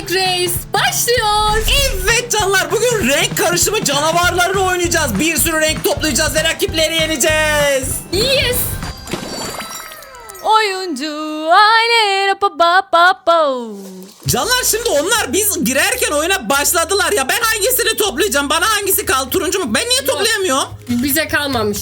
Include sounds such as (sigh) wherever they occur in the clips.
Renk Reis başlıyor. Evet canlar bugün renk karışımı canavarlarını oynayacağız. Bir sürü renk toplayacağız ve rakipleri yeneceğiz. Yes. Oyuncu aile pa pa pa pa. Canlar şimdi onlar biz girerken oyuna başladılar ya. Ben hangisini toplayacağım? Bana hangisi kaldı? Turuncu mu? Ben niye toplayamıyorum? Bize kalmamış.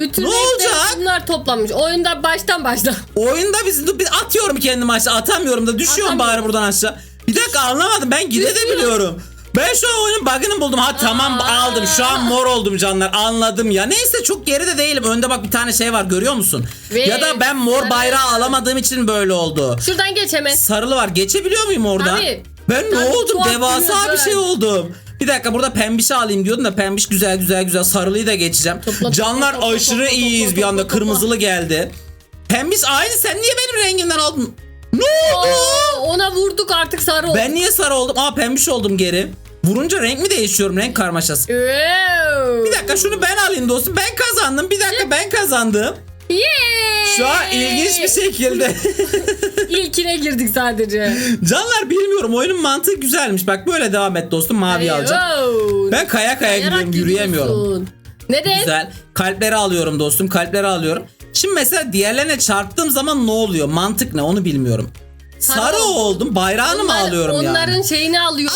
Bütün ne olacak? bunlar toplamış. Oyunda baştan başla. Oyunda biz, biz atıyorum kendimi aşağı. Atamıyorum da düşüyorum Atamıyorum. bari buradan aşağı. Bir dakika anlamadım. Ben gidebiliyorum. Ben şu an oyunun bug'ını buldum. Ha tamam Aa. aldım. Şu an mor oldum canlar. Anladım ya. Neyse çok geride değilim. Önde bak bir tane şey var görüyor musun? Ve ya da ben mor bayrağı alamadığım için böyle oldu. Şuradan geç hemen. Sarılı var. Geçebiliyor muyum orada? Tabii. Ben ne Tabii, oldum? tuhaf Devasa bir şey oldum. Bir dakika burada pembişi alayım diyordum da pembiş güzel güzel güzel sarılıyı da geçeceğim. Topla, Canlar topla, topla, aşırı topla, iyiyiz topla, bir anda topla, kırmızılı geldi. Pembiş aynı sen niye benim rengimden aldın? Ne oldu? Oo, ona vurduk artık sarı oldu. Ben niye sarı oldum? Aa pembiş oldum geri. Vurunca renk mi değişiyorum? Renk karmaşası. Bir dakika şunu ben alayım dostum. Ben kazandım. Bir dakika ben kazandım. Yay. Şu an ilginç bir şekilde. (laughs) İlkine girdik sadece. Canlar bilmiyorum oyunun mantığı güzelmiş. Bak böyle devam et dostum mavi alacağım. Wow. Ben kaya kaya Kayarak gidiyorum yürüyemiyorum. Neden? Güzel. Kalpleri alıyorum dostum kalpleri alıyorum. Şimdi mesela diğerlerine çarptığım zaman ne oluyor? Mantık ne onu bilmiyorum. Sarı, oldu. oldum bayrağını mı Onlar- alıyorum Onların yani? şeyini alıyor.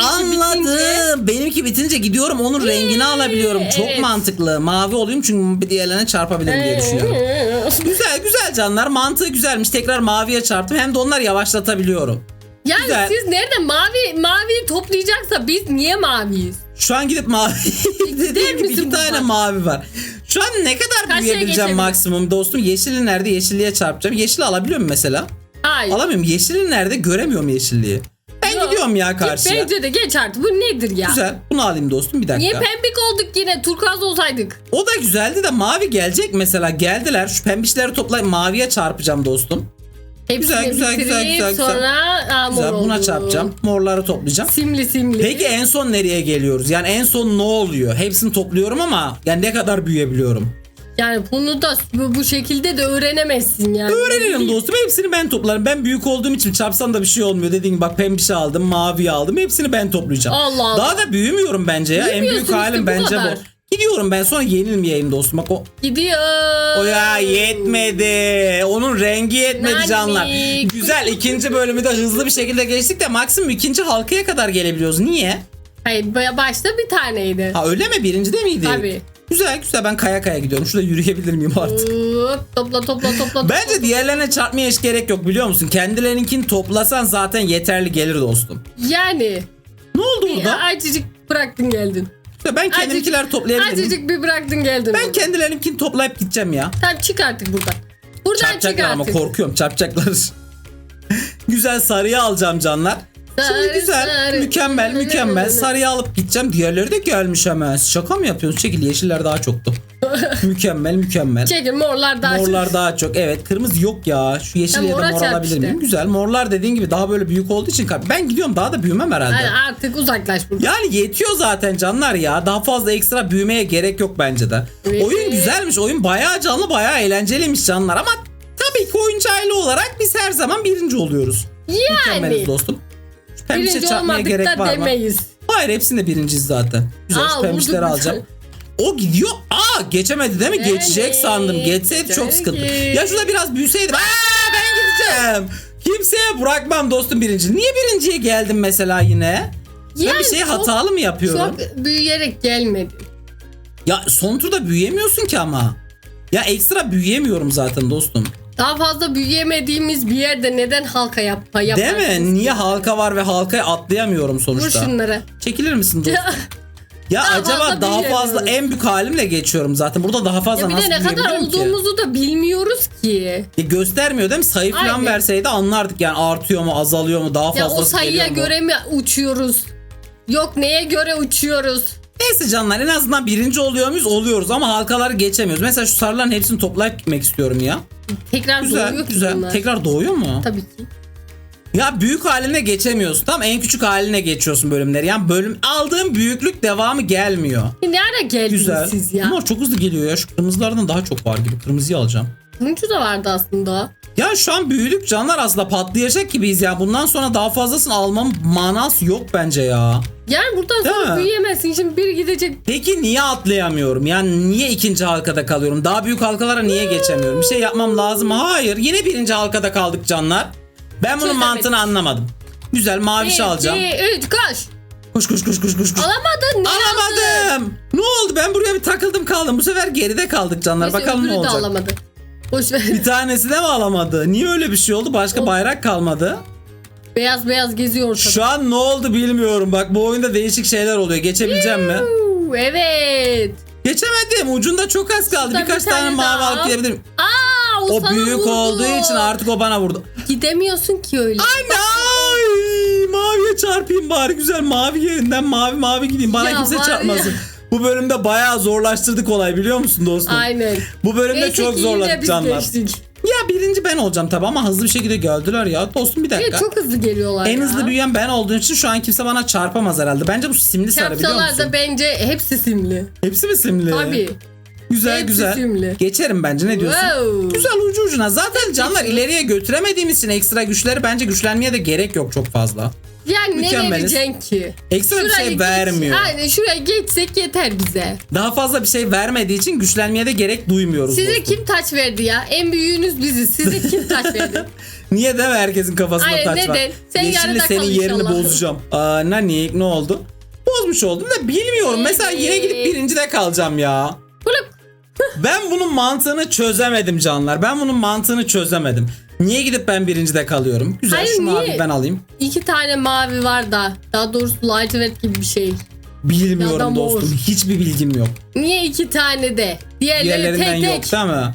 Seninki Anladım. bitince- Benimki bitince gidiyorum onun rengini alabiliyorum. Çok evet. mantıklı. Mavi olayım çünkü bir diğerlerine çarpabilirim diye düşünüyorum. (laughs) güzel güzel canlar. Mantığı güzelmiş. Tekrar maviye çarptım. Hem de onlar yavaşlatabiliyorum. Yani Güzel. siz nerede mavi maviyi toplayacaksa biz niye maviyiz? Şu an gidip mavi (laughs) dediğim gibi iki tane buradan? mavi var. Şu an ne kadar Karşıya büyüyebileceğim maksimum dostum? Yeşili nerede? Yeşilliğe çarpacağım. Yeşili alabiliyor muyum mesela? Hayır. Alamıyorum. Yeşili nerede? Göremiyorum yeşilliği. Ben gidiyorum ya karşıya. bence de geç artık. Bu nedir ya? Güzel. Bunu alayım dostum bir dakika. Niye pembik olduk yine? Turkuaz olsaydık. O da güzeldi de mavi gelecek mesela. Geldiler. Şu pembişleri toplayıp maviye çarpacağım dostum. Hepsini Güzel, güzel, bitireyim, güzel, güzel, güzel. Sonra aa, mor Güzel. Buna oldu. çarpacağım. Morları toplayacağım. Simli simli. Peki en son nereye geliyoruz? Yani en son ne oluyor? Hepsini topluyorum ama yani ne kadar büyüyebiliyorum? Yani bunu da bu, bu şekilde de öğrenemezsin yani. Öğrenelim dostum. Hepsini ben toplarım. Ben büyük olduğum için çarpsam da bir şey olmuyor. Dediğim gibi bak pembişi aldım, mavi aldım. Hepsini ben toplayacağım. Allah Allah. Daha da büyümüyorum bence ya. En büyük Büyümüyorsun halim işte, bu bence kadar. bu. Gidiyorum ben sonra yenilmeyeyim dostum. Bak o, Gidiyor. o ya yetmedi. Onun rengi yetmedi Nani, canlar. Güzel ikinci bölümü de hızlı bir şekilde geçtik de maksimum ikinci halkaya kadar gelebiliyoruz. Niye? Hayır ba- başta bir taneydi. Ha öyle mi? Birinci de miydi? Tabii. Güzel güzel ben kaya kaya gidiyorum. Şurada yürüyebilir miyim artık? Hop, topla topla topla. Bence topla. diğerlerine çarpmaya hiç gerek yok biliyor musun? Kendilerinkini toplasan zaten yeterli gelir dostum. Yani. Ne oldu Ya, burada? acıcık bıraktın geldin. İşte ben kendimkiler toplayabilirim. Acıcık bir bıraktın geldin. Ben kendilerinkini toplayıp gideceğim ya. Tamam çık artık buradan. Buradan çık Çarpacaklar ama artık. korkuyorum çarpacaklar. (laughs) güzel sarıyı alacağım canlar. Şimdi güzel, mükemmel, mükemmel. Sarıyı alıp gideceğim. Diğerleri de gelmiş hemen. Şaka mı yapıyorsun? Çekil yeşiller daha çoktu. (laughs) mükemmel, mükemmel. Çekil morlar daha Morlar daha çok. Evet kırmızı yok ya. Şu yeşil ya da mor alabilir işte. miyim? Güzel. Morlar dediğin gibi daha böyle büyük olduğu için ben gidiyorum daha da büyümem herhalde. Hadi artık uzaklaş buradan. Yani yetiyor zaten canlar ya. Daha fazla ekstra büyümeye gerek yok bence de. Evet. Oyun güzelmiş. Oyun bayağı canlı, bayağı eğlenceliymiş canlar ama tabii ki oyuncu aile olarak biz her zaman birinci oluyoruz. Mükemmeliz Yani. dostum. Pembişe Birinci çarpmaya olmadık gerek da var mı? demeyiz. Hayır hepsinde birinciyiz zaten. Güzel Aa, şu pembişleri vurduk. alacağım. O gidiyor. Aa geçemedi değil mi? Evet, Geçecek sandım. Geçseydi çok geçecek. sıkıntı. Ya şurada biraz büyüseydim. Aa ben gideceğim. Kimseye bırakmam dostum birinci. Niye birinciye geldim mesela yine? ben Yani bir şey çok- hatalı mı yapıyorum? Çok büyüyerek gelmedi. Ya son turda büyüyemiyorsun ki ama. Ya ekstra büyüyemiyorum zaten dostum. Daha fazla büyüyemediğimiz bir yerde neden halka yap Değil yaparsınız? mi? Niye halka var ve halkaya atlayamıyorum Vur sonuçta? şunları. Çekilir misin (laughs) dostum? Ya Daha acaba fazla daha fazla büyüyemiyoruz. en büyük halimle geçiyorum zaten. Burada daha fazla Ya bir nasıl de ne kadar büyüyebilirim ki? olduğumuzu da bilmiyoruz ki. Ya göstermiyor değil mi? Sayı falan Aynen. verseydi anlardık yani artıyor mu, azalıyor mu, daha Ya fazla o sayıya göre mi uçuyoruz? Yok neye göre uçuyoruz? Neyse canlar en azından birinci oluyor muyuz? Oluyoruz ama halkaları geçemiyoruz. Mesela şu sarıların hepsini toplayıp gitmek istiyorum ya. Tekrar Güzel, doğuyor ki güzel. bunlar. Tekrar doğuyor mu? Tabii ki. Ya büyük haline geçemiyorsun. Tam en küçük haline geçiyorsun bölümleri. Yani bölüm aldığın büyüklük devamı gelmiyor. Ne ara geldiniz Güzel. siz ya? Bunlar çok hızlı geliyor ya. Şu kırmızılardan daha çok var gibi. Kırmızıyı alacağım. Turuncu da vardı aslında. Ya şu an büyüdük canlar aslında patlayacak gibiyiz ya. Bundan sonra daha fazlasını almam manası yok bence ya. Yani buradan Değil sonra mi? büyüyemezsin. Şimdi biri gidecek. Peki niye atlayamıyorum? Yani niye ikinci halkada kalıyorum? Daha büyük halkalara niye geçemiyorum? Bir şey yapmam lazım. Hayır. Yine birinci halkada kaldık canlar. Ben bunun Çözemedik. mantığını anlamadım. Güzel mavi şey alacağım. 2, 3 koş. Koş koş koş koş koş. koş. Alamadın. Ne? Alamadım. Ne oldu? Ben buraya bir takıldım kaldım. Bu sefer geride kaldık canlar. Bakalım ne öbürü de olacak. alamadı. Boş ver. Bir tanesi de mi alamadı? Niye öyle bir şey oldu? Başka O- bayrak kalmadı. beyaz beyaz geziyor ortada. Şu an ne oldu bilmiyorum. Bak bu oyunda değişik şeyler oluyor. Geçebileceğim mi? Uuu, Evet. Geçemedim. Ucunda çok az kaldı. Şurada Birkaç bir tane tane mavi daha. alıp gidebilirim. Aa, o, O sana büyük vurdu. olduğu için artık o bana vurdu. Gidemiyorsun ki öyle. Anne ay, maviye çarpayım bari güzel mavi yerinden mavi mavi gideyim bana Ya kimse var çarpmasın. Bu bölümde bayağı zorlaştırdık olay biliyor musun dostum? Aynen. Bu bölümde Neyse çok ki yine zorladık biz canlar. geçtik. Ya birinci ben olacağım tabi ama hızlı bir şekilde geldiler ya. Dostum bir dakika. Evet, çok hızlı geliyorlar en ya. hızlı büyüyen ben olduğum için şu an kimse bana çarpamaz herhalde. Bence bu simli sarı biliyor Çarpsalar musun? da bence hepsi simli. Hepsi mi simli? Tabii. Güzel Hepsi güzel. simli. Geçerim bence ne diyorsun? Wow. Güzel ucu ucuna. Zaten canlar ileriye götüremediğimiz için ekstra güçleri bence güçlenmeye de gerek yok çok fazla. Yani ne Mükemmeliz. vereceksin ki? Ekstra bir şey geç- vermiyor. Aynen şuraya geçsek yeter bize. Daha fazla bir şey vermediği için güçlenmeye de gerek duymuyoruz. Size dostum. kim taç verdi ya? En büyüğünüz biziz. Size kim taç verdi? (laughs) Niye de herkesin kafasında Aynen, taç var. neden? Sen Yeşille senin yerini inşallah. bozacağım. Aa Nanik ne oldu? Bozmuş oldum da bilmiyorum. Mesela yine gidip Evet. birincide kalacağım ya. Ben bunun mantığını çözemedim canlar. Ben bunun mantığını çözemedim. Niye gidip ben birincide kalıyorum? Güzel Hayır, şu mavi niye? ben alayım. İki tane mavi var da. Daha doğrusu lacivert gibi bir şey. Bilmiyorum Ya da mor. dostum. Hiçbir bilgim yok. Niye iki tane de? Diğerleri Diğerlerinden tek tek. yok değil mi?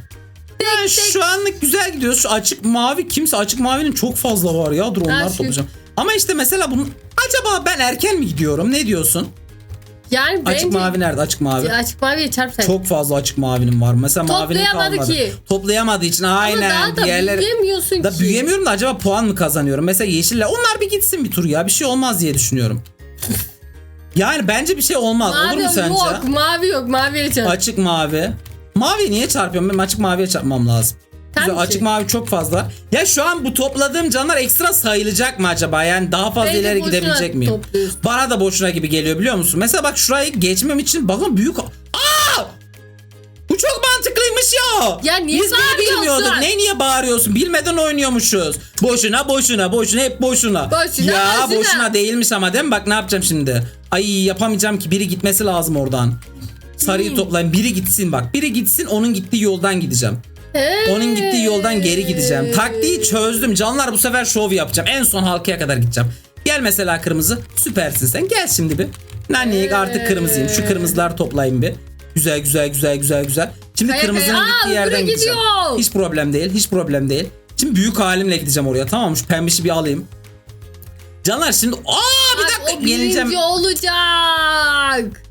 Yani şu anlık güzel gidiyoruz. Şu açık mavi kimse açık mavinin çok fazla var ya. Dur onlar şu- toplayacağım. Ama işte mesela bunun acaba ben erken mi gidiyorum? Ne diyorsun? Yani bence Açık mavi nerede? Açık mavi. açık maviye çarp sen. Çok fazla açık mavinin var. Mesela mavinin Toplayamadı kalmadı. ki. Toplayamadığı için aynen. daha da Diğerleri büyüyemiyorsun da ki. büyüyemiyorum da acaba puan mı kazanıyorum? Mesela yeşille onlar bir gitsin bir tur ya. Bir şey olmaz diye düşünüyorum. (laughs) Yani bence bir şey olmaz. Olur mu sence? yok mavi yok maviye çarp. Açık mavi. Mavi niye çarpıyorum? Benim açık maviye çarpmam lazım. Güzel, açık mavi çok fazla. Ya şu an bu topladığım canlar ekstra sayılacak mı acaba? Yani daha fazla Bence ileri boşuna gidebilecek miyim? topluyorsun. Bana da boşuna gibi geliyor biliyor musun? Mesela bak şurayı geçmem için bakın büyük... Aa! Bu çok mantıklıymış ya. Ya niye Biz bağırıyorsun? bilmiyorduk. Ne niye bağırıyorsun? Bilmeden oynuyormuşuz. Boşuna boşuna boşuna hep boşuna. Boşuna, ya boşuna. boşuna değilmiş ama değil mi? Bak ne yapacağım şimdi? Ay yapamayacağım ki biri gitmesi lazım oradan. Sarıyı Hmm. toplayın. Biri gitsin bak. Biri gitsin onun gittiği yoldan gideceğim. Ee, Onun gittiği yoldan geri gideceğim. Taktiği çözdüm. Canlar bu sefer şov yapacağım. En son halkaya kadar gideceğim. Gel mesela kırmızı. Süpersin sen. Gel şimdi bir. Nanik artık kırmızıyım. Şu kırmızılar toplayayım bir. Güzel güzel güzel güzel güzel. Şimdi Kaya kırmızının kaya. Aa, gittiği yerden gideceğim. Hiç problem değil. Hiç problem değil. Şimdi büyük halimle gideceğim oraya. Tamam mı? Şu pembişi bir alayım. Canlar şimdi aa bir Bak, dakika o birinci yenileceğim. olacak.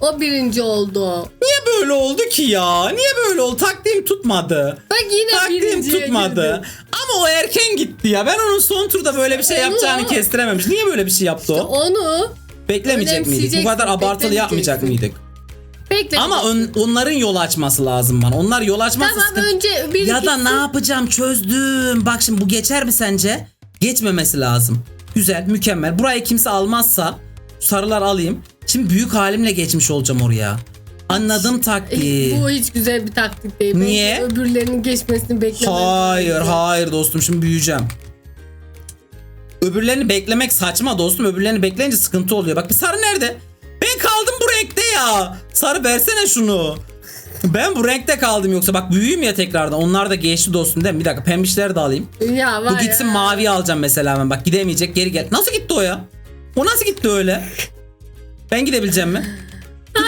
O birinci oldu. Niye böyle oldu ki ya? Niye böyle oldu? Taktiğim tutmadı. Bak yine Taktiğim birinciye tutmadı. girdi. Ama o erken gitti ya. Ben onun son turda böyle bir şey Onu- yapacağını kestirememiş. Niye böyle bir şey yaptı o? Onu Beklemeyecek miydik? Bu önemseyeceksin, kadar abartılı beklemeyeceksin. yapmayacak mıydık? bekle. Ama ön- onların yol açması lazım bana. Onlar yol açmazsa Tamam sıkıntı- önce bir Ya da ne yapacağım çözdüm. Bak şimdi bu geçer mi sence? Geçmemesi lazım. Güzel mükemmel. Burayı kimse almazsa sarılar alayım. Şimdi büyük halimle geçmiş olacağım oraya. Anladım taktiği. (laughs) Bu hiç güzel bir taktik değil. Niye? öbürlerinin geçmesini beklemen Hayır hayır dostum şimdi büyüyeceğim. Öbürlerini beklemek saçma dostum. Öbürlerini bekleyince sıkıntı oluyor. Bak bir sarı nerede? Ben kaldım bu renkte ya. Sarı versene şunu. Ben bu renkte kaldım yoksa bak büyüyeyim ya tekrardan. Onlar da geçti dostum değil mi? Bir dakika pembişleri de alayım. Ya var Bu gitsin ya. maviyi alacağım mesela hemen. Bak gidemeyecek geri gel. Nasıl gitti o ya? O nasıl gitti öyle? Ben gidebileceğim mi?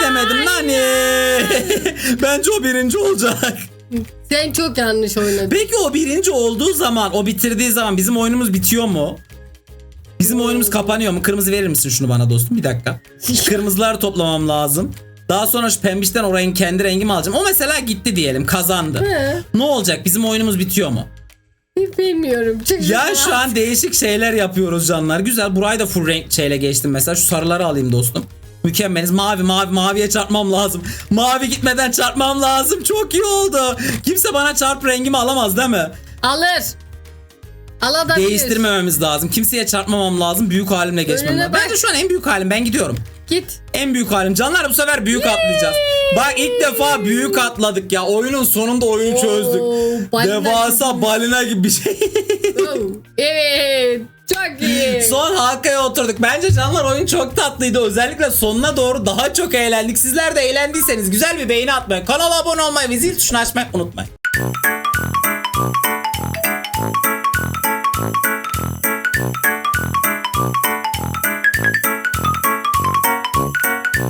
Gidemedim nani. (laughs) Bence o birinci olacak. Sen çok yanlış oynadın. Peki o birinci olduğu zaman, o bitirdiği zaman bizim oyunumuz bitiyor mu? Bizim oyunumuz kapanıyor mu? Kırmızı verir misin şunu bana dostum? Bir dakika. (laughs) Kırmızıları toplamam lazım. Daha sonra şu pembişten o renk kendi rengimi alacağım. O mesela gitti diyelim kazandı. He. Ne olacak? Bizim oyunumuz bitiyor mu? Bilmiyorum. Çünkü Ya şu an değişik şeyler yapıyoruz canlar. Güzel. Burayı da full renk şeyle geçtim mesela. Şu sarıları alayım dostum. Mükemmeliz. Mavi mavi maviye çarpmam lazım. Mavi gitmeden çarpmam lazım. Çok iyi oldu. Kimse bana çarp rengimi alamaz değil mi? Alır. Alabilir. Değiştirmememiz lazım. Kimseye çarpmamam lazım. Büyük halimle geçmem Önüne lazım. bak. Bence şu an en büyük halim. Ben gidiyorum. Git. En büyük halim. Canlar bu sefer büyük atlayacağız. Bak ilk defa büyük atladık ya. Oyunun sonunda oyunu çözdük. Oo, balina Devasa balina gibi bir şey. Evet. Çok (laughs) oturduk. Bence canlar oyun çok tatlıydı. Özellikle sonuna doğru daha çok eğlendik. Sizler de eğlendiyseniz güzel bir beğeni atmayı, kanala abone olmayı ve zil tuşunu açmayı unutmayın.